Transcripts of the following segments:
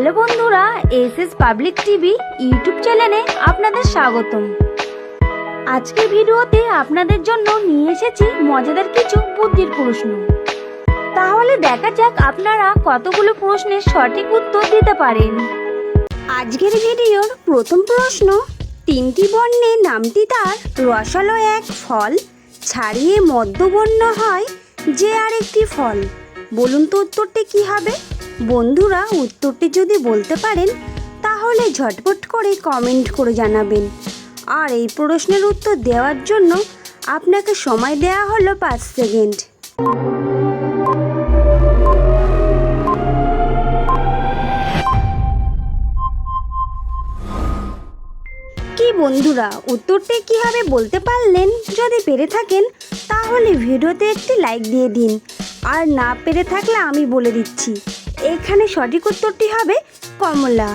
Hello বন্ধুরা S S public TV YouTube চ্যানেলে আপনাদের স্বাগতম। আজকের ভিডিওতে আপনাদের জন্য নিয়ে এসেছি মজাদার কিছু বুদ্ধির প্রশ্ন। তাহলে দেখা যাক আপনারা কতগুলো প্রশ্নের সঠিক উত্তর দিতে পারেন। আজকের ভিডিওর প্রথম প্রশ্ন, তিনটি বর্ণে নামটি তার রসালো এক ফল, ছাড়িয়ে মধ্যবর্ণ হয় যে আরেকটি ফল। বলুন তো উত্তরটি কী হবে? বন্ধুরা উত্তরটি যদি বলতে পারেন, তাহলে ঝটপট করে কমেন্ট করে জানাবেন। আর এই প্রশ্নের উত্তর দেওয়ার জন্য আপনাকে সময় দেওয়া হলো পাঁচ সেকেন্ড। কি বন্ধুরা, উত্তরটি কি হবে বলতে পারলেন? যদি পেরে থাকেন, তাহলে ভিডিওতে একটি লাইক দিয়ে দিন। আর না পেরে থাকলে আমি বলে দিচ্ছি। এখানে সঠিক উত্তরটি হবে কমলা।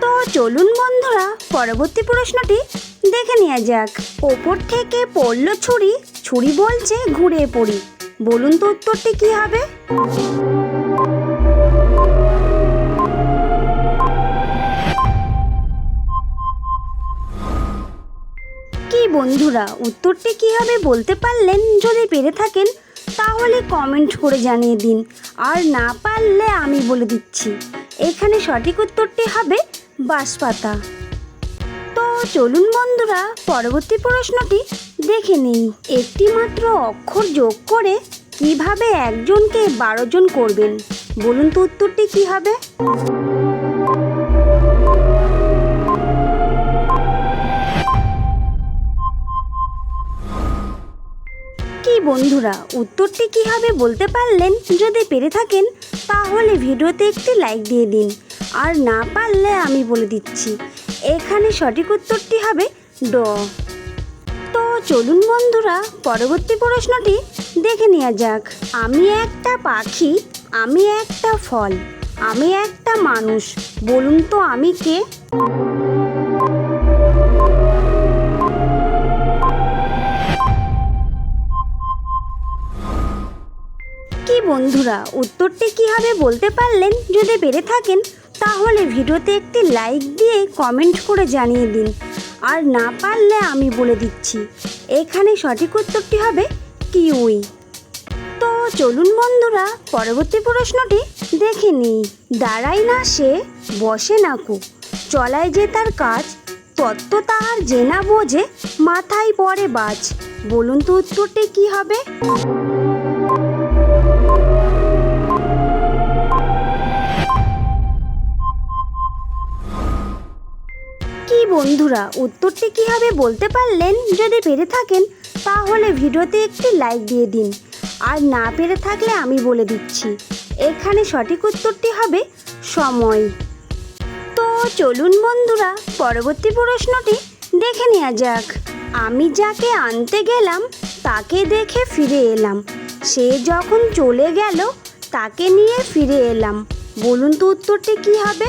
তো চলুন বন্ধুরা, পরবর্তী প্রশ্নটি দেখে নেওয়া যাক। ওপর থেকে পড়ল ছুরি ছুরি বলছে ঘুরে পড়ি। বলুন তো উত্তরটি কি হবে? কি বন্ধুরা, উত্তরটি কি হবে বলতে পারলেন? যদি পেরে থাকেন, তাহলে কমেন্ট করে জানিয়ে দিন। আর না পারলে আমি বলে দিচ্ছি। এখানে সঠিক উত্তরটি হবে বাঁশপাতা। তো চলুন বন্ধুরা, পরবর্তী প্রশ্নটি দেখে নিই। একটি মাত্র অক্ষর যোগ করে কীভাবে একজনকে বারো জন করবেন? বলুন তো উত্তরটি কী হবে? বন্ধুরা, উত্তরটি কি হবে বলতে পারলেন যদি পেরে থাকেন, তাহলে ভিডিওতে একটি লাইক দিয়ে দিন। আর না পারলে আমি বলে দিচ্ছি, এখানে সঠিক উত্তরটি হবে ড। তো চলুন বন্ধুরা, পরবর্তী প্রশ্নটি দেখে নেওয়া যাক। আমি একটা পাখি, আমি একটা ফল, আমি একটা মানুষ, বলুন তো আমি কে? বন্ধুরা, উত্তরটি কি হবে বলতে পারলেন যদি পেরে থাকেন, তাহলে ভিডিওতে একটি লাইক দিয়ে কমেন্ট করে জানিয়ে দিন। আর না পারলে আমি বলে দিচ্ছি, এখানে সঠিক উত্তরটি হবে কিউই। তো চলুন বন্ধুরা, পরবর্তী প্রশ্নটি দেখে নিই। দাঁড়াই না সে, বসে না কু। চলায় যে তার কাজ, তত্ত্ব তাহার যে না বোঝে, মাথায় পড়ে বাজ। বলুন তো উত্তরটি কি হবে? বন্ধুরা, উত্তরটি কি হবে বলতে পারলেন যদি পেরে থাকেন, তাহলে ভিডিওতে একটি লাইক দিয়ে দিন। আর না পেরে থাকলে আমি বলে দিচ্ছি। এখানে সঠিক উত্তরটি হবে সময়। তো চলুন বন্ধুরা, পরবর্তী প্রশ্নটি দেখে নেওয়া যাক। আমি যাকে আনতে গেলাম, তাকে দেখে ফিরে এলাম। সে যখন চলে গেল, তাকে নিয়ে ফিরে এলাম। বলুন তো উত্তরটি কী হবে?